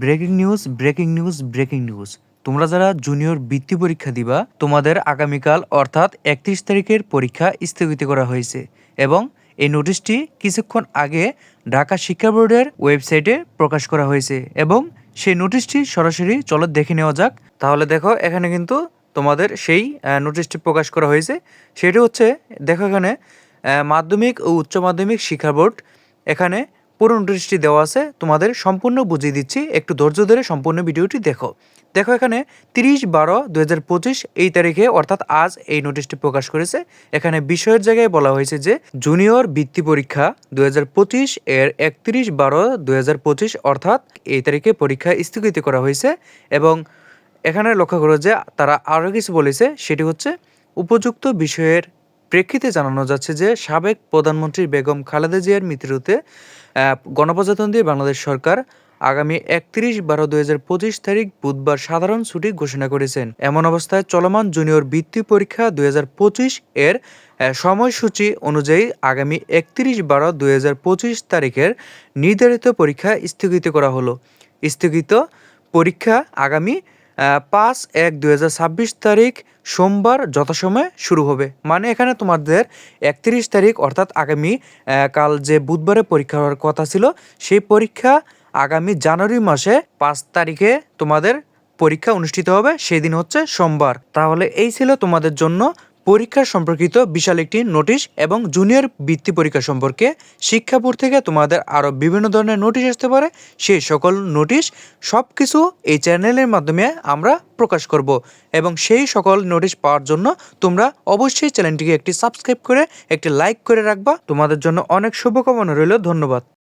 Breaking news breaking news breaking news. তোমরা যারা junior বৃত্তি পরীক্ষা দিবা, তোমাদের আগামীকাল অর্থাৎ একত্রিশ তারিখের পরীক্ষা স্থগিত করা হয়েছে এবং এই নোটিশটি কিছুক্ষণ আগে ঢাকা শিক্ষা বোর্ডের ওয়েবসাইটে প্রকাশ করা হয়েছে এবং সেই নোটিশটি সরাসরি চলো দেখে নেওয়া যাক। তাহলে দেখো, এখানে কিন্তু তোমাদের সেই নোটিশটি প্রকাশ করা হয়েছে। সেটি হচ্ছে, দেখো এখানে মাধ্যমিক ও উচ্চ মাধ্যমিক শিক্ষা বোর্ড। এখানে পুরো নোটিশটি দেওয়া আছে, তোমাদের সম্পূর্ণ বুঝিয়ে দিচ্ছি। একটু ধৈর্য ধরে সম্পূর্ণ ভিডিওটি দেখো। দেখো এখানে তিরিশ বারো দু এই তারিখে, অর্থাৎ আজ এই নোটিশটি প্রকাশ করেছে। এখানে বিষয়ের জায়গায় বলা হয়েছে যে, জুনিয়র বৃত্তি পরীক্ষা দু হাজার পঁচিশ এর একত্রিশ বারো দু হাজার পঁচিশ, অর্থাৎ এই তারিখে পরীক্ষা স্থগিত করা হয়েছে এবং এখানে লক্ষ্য করো যে, তারা আরও কিছু বলেছে। সেটি হচ্ছে, উপযুক্ত বিষয়ের প্রেক্ষিতে জানানো যাচ্ছে যে সাবেক প্রধানমন্ত্রী বেগম খালেদা জিয়ার মৃত্যুতে গণপ্রজাতন্ত্রী বাংলাদেশ সরকার আগামী একত্রিশ বারো দুই হাজার পঁচিশ তারিখ বুধবার সাধারণ ছুটি ঘোষণা করেছেন। এমন অবস্থায় চলমান জুনিয়র বৃত্তি পরীক্ষা দুই হাজার পঁচিশ এর সময়সূচি অনুযায়ী আগামী একত্রিশ বারো দুই হাজার পঁচিশ তারিখের নির্ধারিত পরীক্ষা স্থগিত করা হলো। স্থগিত পরীক্ষা আগামী পাঁচ এক দু তারিখ সোমবার যথাসময়ে শুরু হবে। মানে এখানে তোমাদের একত্রিশ তারিখ, অর্থাৎ আগামী কাল যে বুধবারে পরীক্ষা হওয়ার কথা ছিল, সেই পরীক্ষা আগামী জানুয়ারি মাসে পাঁচ তারিখে তোমাদের পরীক্ষা অনুষ্ঠিত হবে। সেদিন হচ্ছে সোমবার। তাহলে এই ছিল তোমাদের জন্য পরীক্ষা সম্পর্কিত বিশাল একটি নোটিশ এবং জুনিয়র বৃত্তি পরীক্ষা সম্পর্কে শিক্ষা বোর্ড থেকে তোমাদের আরও বিভিন্ন ধরনের নোটিশ আসতে পারে। সেই সকল নোটিশ সব কিছু এই চ্যানেলের মাধ্যমে আমরা প্রকাশ করব এবং সেই সকল নোটিশ পাওয়ার জন্য তোমরা অবশ্যই চ্যানেলটিকে একটি সাবস্ক্রাইব করে, একটি লাইক করে রাখবা। তোমাদের জন্য অনেক শুভকামনা রইল। ধন্যবাদ।